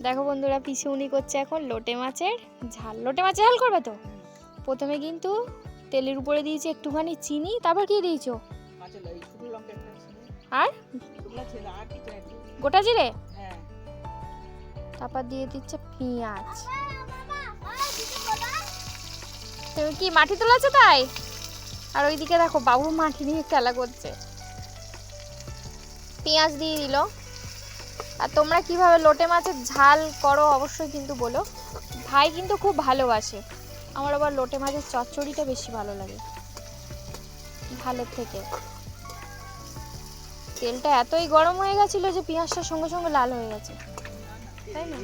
দেখো বন্ধুরা পিসুনি করছে এখন লোটে মাছের ঝাল লোটে মাছের ঝাল করবে তো প্রথমে কিন্তু তেলের উপরে দিয়েছি একটুখানি চিনি, তারপর কি দিয়েছ। আর। গোটা জিরে। তারপর দিয়ে দিচ্ছে পেঁয়াজ তুমি কি মাটি তোলাছো তাই আর ওইদিকে দেখো বাবু মাটি নিয়ে খেলা করছে পেঁয়াজ দিয়ে দিল আর তোমরা কীভাবে লোটে মাছের ঝাল করো অবশ্যই কিন্তু বলো। ভাই কিন্তু খুব ভালোবাসে। আমার আবার লোটে মাছের চচ্চড়িটা বেশি ভালো লাগে। ঝালের থেকে। তেলটা এতই গরম হয়ে গেছিল যে পেঁয়াজটা সঙ্গে সঙ্গে লাল হয়ে গেছে। তাই না?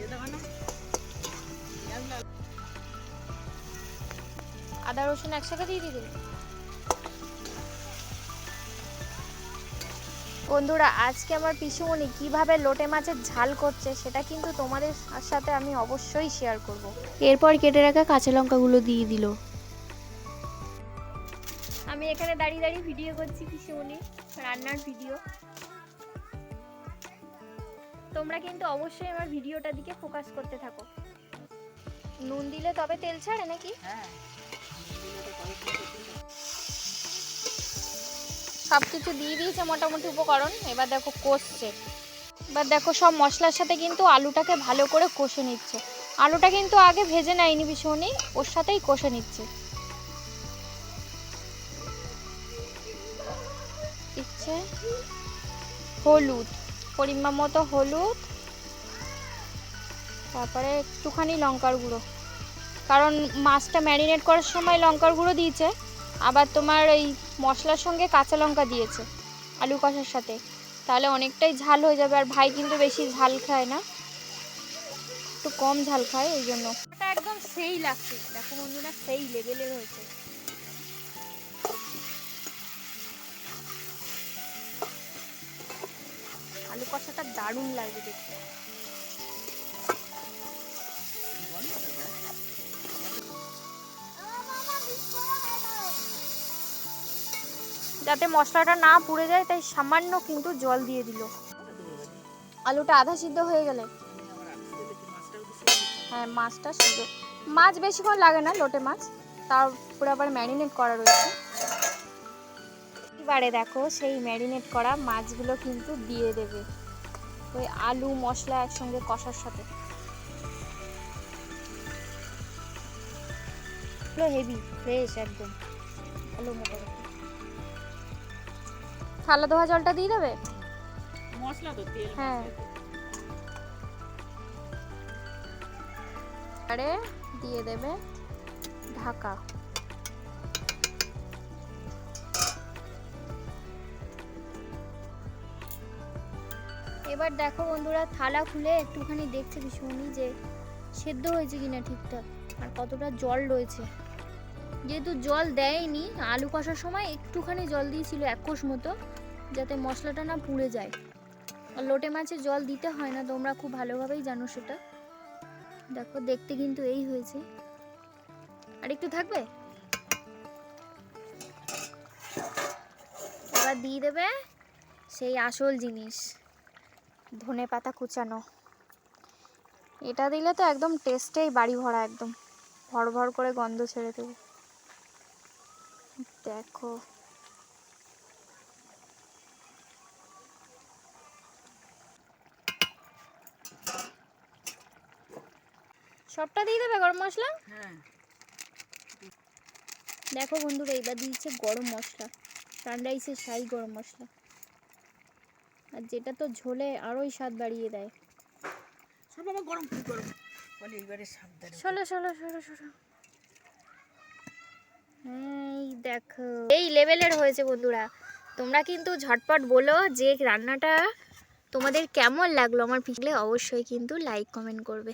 আদা রসুন একসাথে দিয়ে দিবি? বন্ধুরা আজকে আমার পিসুমণি কীভাবে লোটে মাছের ঝাল করছে সেটা কিন্তু তোমাদের সাথে আমি অবশ্যই শেয়ার করব। এরপর কেটে রাখা কাঁচা লঙ্কাগুলো দিয়ে দিল। আমি এখানে দাঁড়িয়ে দাঁড়িয়ে ভিডিও করছি পিসুমণি রান্নার ভিডিও তোমরা কিন্তু অবশ্যই আমার ভিডিওটা দিকে ফোকাস করতে থাকো। নুন দিলে তবে তেল ছাড়ে নাকি? হ্যাঁ। সব কিছু দিয়ে দিয়েছে মোটামুটি উপকরণ। এবার দেখো কষছে। এবার দেখো সব মশলার সাথে কিন্তু আলুটাকে ভালো করে কষে নিচ্ছে। আলুটা কিন্তু আগে ভেজে নেয়নি ভীষণই, ওর সাথেই কষে নিচ্ছে। দিচ্ছে হলুদ, পরিমাণ মতো হলুদ, তারপরে একটুখানি লঙ্কার গুঁড়ো। কারণ মাছটা ম্যারিনেট করার সময় লঙ্কার গুঁড়ো দিয়েছে। আবার তোমার এই মশলার সঙ্গে কাঁচা লঙ্কা দিয়েছে, আলু কষার সাথে। তাহলে অনেকটাই ঝাল হয়ে যাবে, আর ভাই কিন্তু বেশি ঝাল খায় না। একটু কম ঝাল খায়, এই জন্য। এটা একদম সেই লাগছে। দেখো বন্ধুরা, সেই লেভেলের হয়েছে। আলু কষাটা দারুণ লাগবে দেখতে। যাতে মশলাটা না পুড়ে যায়, তাই সামান্য কিন্তু জল দিয়ে দিল। আলুটা আধা সিদ্ধ হয়ে গেলে। হ্যাঁ মাছটা সিদ্ধ। মাছ বেশিক্ষণ লাগে না, লোটে মাছ। তারপরে আবার ম্যারিনেট করা রয়েছে। এবারে দেখো, সেই ম্যারিনেট করা মাছগুলো কিন্তু দিয়ে দেবে। ওই আলু, মশলা একসঙ্গে কষার সাথে। হেভি ফ্রেশ একদম। আলু মোটামুটি থালা ধোয়া জলটা দিয়ে দেবে? মশলা তো তেল হ্যাঁ। আরে দিয়ে দেবে ঢাকা। এবার দেখো বন্ধুরা থালা খুলে একটুখানি দেখছে ভীষণই যে সেদ্ধ হয়েছে কিনা ঠিকঠাক আর কতটা জল রয়েছে। যেহেতু জল দেয়নি, আলু কষার সময় একটুখানি জল দিয়েছিল এক কোষ মতো, যাতে মশলাটা না পুড়ে যায়। আর লোটে মাছে জল দিতে হয় না, তোমরা খুব ভালোভাবেই জানো সেটা। দেখো, দেখতে কিন্তু এই হয়েছে। আর একটু থাকবে? এবার দিয়ে দেবে সেই আসল জিনিস, ধনে পাতা কুচানো। এটা দিলে তো একদম টেস্টেই বাড়ি ভরা একদম, ভর ভর করে গন্ধ ছেড়ে দেবে। দেখো। সবটা দিয়ে দেবে গরম মশলা? হ্যাঁ। দেখো বন্ধুরা এবার দিয়েছে গরম মশলা সানরাইসের শাহি গরম মশলা। আর যেটা তো ঝোলে আরোই স্বাদ বাড়িয়ে দেয়। সব আবার গরম গরম? বলে এইবারে সাবধানে। ষোলো ষোলো ষোলো এই দেখো, এই লেভেলের হয়েছে বন্ধুরা। তোমরা কিন্তু ঝটপট বলো যে রান্নাটা তোমাদের কেমন লাগল। আমার পিছলে অবশ্যই কিন্তু লাইক কমেন্ট করবে।